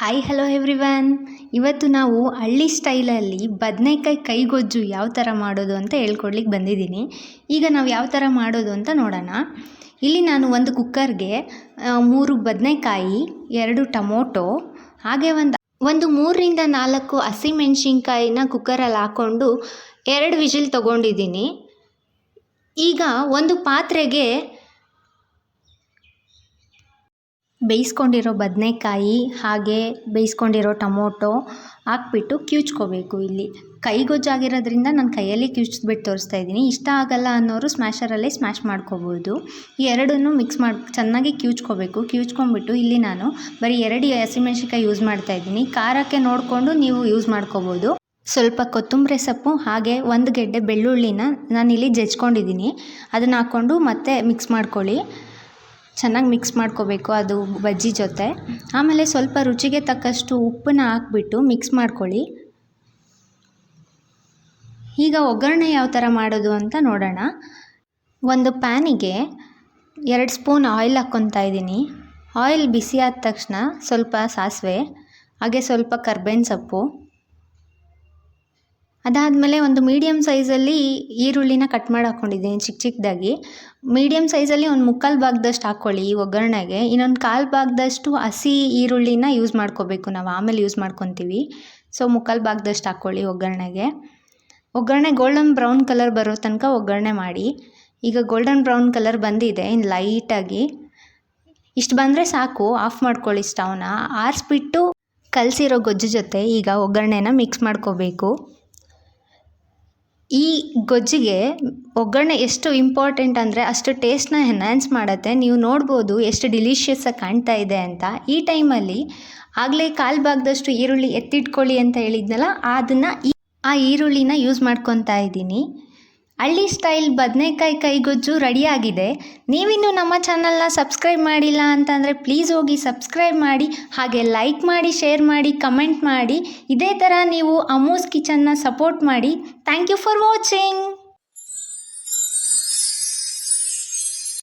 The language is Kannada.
ಹಾಯ್ ಹಲೋ ಎವ್ರಿವನ್ ಇವತ್ತು ನಾವು ಹಳ್ಳಿ ಸ್ಟೈಲಲ್ಲಿ ಬದನೆಕಾಯಿ ಕೈಗೊಜ್ಜು ಯಾವ ಥರ ಮಾಡೋದು ಅಂತ ಹೇಳ್ಕೊಡ್ಲಿಕ್ಕೆ ಬಂದಿದ್ದೀನಿ. ಈಗ ನಾವು ಯಾವ ಥರ ಮಾಡೋದು ಅಂತ ನೋಡೋಣ. ಇಲ್ಲಿ ನಾನು ಒಂದು ಕುಕ್ಕರ್ಗೆ ಮೂರು ಬದನೆಕಾಯಿ, ಎರಡು ಟೊಮೊಟೊ, ಹಾಗೆ ಒಂದು ಒಂದು ಮೂರರಿಂದ ನಾಲ್ಕು ಹಸಿಮೆಣ್ಸಿನ್ಕಾಯಿನ ಕುಕ್ಕರಲ್ಲಿ ಹಾಕ್ಕೊಂಡು ಎರಡು ವಿಜಿಲ್ ತೊಗೊಂಡಿದ್ದೀನಿ. ಈಗ ಒಂದು ಪಾತ್ರೆಗೆ ಬೇಯಿಸ್ಕೊಂಡಿರೋ ಬದನೇಕಾಯಿ ಹಾಗೆ ಬೇಯಿಸ್ಕೊಂಡಿರೋ ಟೊಮೊಟೊ ಹಾಕ್ಬಿಟ್ಟು ಕಿವುಚ್ಕೋಬೇಕು ಇಲ್ಲಿ. ಕೈಗೊಜ್ಜಾಗಿರೋದ್ರಿಂದ ನಾನು ಕೈಯಲ್ಲಿ ಕಿವುಚ್ಬಿಟ್ಟು ತೋರಿಸ್ತಾ ಇದ್ದೀನಿ. ಇಷ್ಟ ಆಗಲ್ಲ ಅನ್ನೋರು ಸ್ಮ್ಯಾಷರಲ್ಲೇ ಸ್ಮ್ಯಾಶ್ ಮಾಡ್ಕೋಬೋದು. ಈ ಎರಡನ್ನೂ ಮಿಕ್ಸ್ ಮಾಡಿ, ಚೆನ್ನಾಗಿ ಕಿವುಚ್ಕೋಬೇಕು. ಕಿವುಚ್ಕೊಂಡ್ಬಿಟ್ಟು ಇಲ್ಲಿ ನಾನು ಬರೀ ಎರಡು ಹಸಿಮೆಣ್ಸಿನ್ಕಾಯಿ ಯೂಸ್ ಮಾಡ್ತಾ ಇದ್ದೀನಿ. ಖಾರಕ್ಕೆ ನೋಡಿಕೊಂಡು ನೀವು ಯೂಸ್ ಮಾಡ್ಕೋಬೋದು. ಸ್ವಲ್ಪ ಕೊತ್ತಂಬರಿ ಸೊಪ್ಪು ಹಾಗೆ ಒಂದು ಗೆಡ್ಡೆ ಬೆಳ್ಳುಳ್ಳಿನ ನಾನಿಲ್ಲಿ ಜಜ್ಕೊಂಡಿದ್ದೀನಿ. ಅದನ್ನು ಹಾಕ್ಕೊಂಡು ಮತ್ತೆ ಮಿಕ್ಸ್ ಮಾಡ್ಕೊಳ್ಳಿ. ಚೆನ್ನಾಗಿ ಮಿಕ್ಸ್ ಮಾಡ್ಕೋಬೇಕು ಅದು ಬಜ್ಜಿ ಜೊತೆ. ಆಮೇಲೆ ಸ್ವಲ್ಪ ರುಚಿಗೆ ತಕ್ಕಷ್ಟು ಉಪ್ಪನ್ನ ಹಾಕ್ಬಿಟ್ಟು ಮಿಕ್ಸ್ ಮಾಡ್ಕೊಳ್ಳಿ. ಈಗ ಒಗ್ಗರಣೆ ಯಾವ ಥರ ಮಾಡೋದು ಅಂತ ನೋಡೋಣ. ಒಂದು ಪ್ಯಾನಿಗೆ ಎರಡು ಸ್ಪೂನ್ ಆಯಿಲ್ ಹಾಕ್ಕೊತಾ ಇದ್ದೀನಿ. ಆಯಿಲ್ ಬಿಸಿ ಆದ ತಕ್ಷಣ ಸ್ವಲ್ಪ ಸಾಸಿವೆ, ಹಾಗೆ ಸ್ವಲ್ಪ ಕರ್ಬೇವಿನ ಸೊಪ್ಪು ಅದಾದಮೇಲೆ ಒಂದು ಮೀಡಿಯಮ್ ಸೈಜಲ್ಲಿ ಈರುಳ್ಳಿನ ಕಟ್ ಮಾಡಿ ಹಾಕ್ಕೊಂಡಿದ್ದೀನಿ ಚಿಕ್ಕ ಚಿಕ್ಕದಾಗಿ ಮೀಡಿಯಮ್ ಸೈಜಲ್ಲಿ ಒಂದು ಮುಕ್ಕಾಲು ಭಾಗದಷ್ಟು ಹಾಕ್ಕೊಳ್ಳಿ ಈ ಒಗ್ಗರಣೆಗೆ. ಇನ್ನೊಂದು ಕಾಲು ಭಾಗದಷ್ಟು ಹಸಿ ಈರುಳ್ಳಿನ ಯೂಸ್ ಮಾಡ್ಕೋಬೇಕು ನಾವು. ಆಮೇಲೆ ಯೂಸ್ ಮಾಡ್ಕೊತೀವಿ. ಸೊ ಮುಕ್ಕಾಲು ಭಾಗದಷ್ಟು ಹಾಕ್ಕೊಳ್ಳಿ ಒಗ್ಗರಣೆಗೆ. ಒಗ್ಗರಣೆ ಗೋಲ್ಡನ್ ಬ್ರೌನ್ ಕಲರ್ ಬರೋ ತನಕ ಒಗ್ಗರಣೆ ಮಾಡಿ. ಈಗ ಗೋಲ್ಡನ್ ಬ್ರೌನ್ ಕಲರ್ ಬಂದಿದೆ ಇನ್ನು ಲೈಟಾಗಿ ಇಷ್ಟು ಬಂದರೆ ಸಾಕು ಆಫ್ ಮಾಡ್ಕೊಳ್ಳಿ ಸ್ಟವ್ನ ಆರಿಸ್ಬಿಟ್ಟು ಕಲಸಿರೋ ಗೊಜ್ಜು ಜೊತೆ ಈಗ ಒಗ್ಗರಣೆನ ಮಿಕ್ಸ್ ಮಾಡ್ಕೋಬೇಕು. ಈ ಗೊಜ್ಜಿಗೆ ಒಗ್ಗರಣೆ ಎಷ್ಟು ಇಂಪಾರ್ಟೆಂಟ್ ಅಂದರೆ ಅಷ್ಟು ಟೇಸ್ಟ್ನ ಎನ್ಹ್ಯಾನ್ಸ್ ಮಾಡುತ್ತೆ. ನೀವು ನೋಡ್ಬೋದು ಎಷ್ಟು ಡಿಲಿಷಿಯಸ್ಸಾಗಿ ಕಾಣ್ತಾ ಇದೆ ಅಂತ. ಈ ಟೈಮಲ್ಲಿ ಆಗಲೇ ಕಾಲು ಭಾಗದಷ್ಟು ಈರುಳ್ಳಿ ಎತ್ತಿಟ್ಕೊಳ್ಳಿ ಅಂತ ಹೇಳಿದ್ನಲ್ಲ, ಅದನ್ನು ಈ ಆ ಈರುಳ್ಳಿನ ಯೂಸ್ ಮಾಡ್ಕೊತಾ ಇದ್ದೀನಿ. ಹಳ್ಳಿ ಸ್ಟೈಲ್ ಬದನೆಕಾಯಿ ಕೈಗೊಜ್ಜು ರೆಡಿಯಾಗಿದೆ. ನೀವಿನ್ನೂ ನಮ್ಮ ಚಾನಲ್ನ ಸಬ್ಸ್ಕ್ರೈಬ್ ಮಾಡಿಲ್ಲ ಅಂತಂದರೆ ಪ್ಲೀಸ್ ಹೋಗಿ ಸಬ್ಸ್ಕ್ರೈಬ್ ಮಾಡಿ, ಹಾಗೆ ಲೈಕ್ ಮಾಡಿ, ಶೇರ್ ಮಾಡಿ, ಕಮೆಂಟ್ ಮಾಡಿ. ಇದೇ ಥರ ನೀವು ಅಮೂಸ್ ಕಿಚನ್ನ ಸಪೋರ್ಟ್ ಮಾಡಿ. Thank you for watching.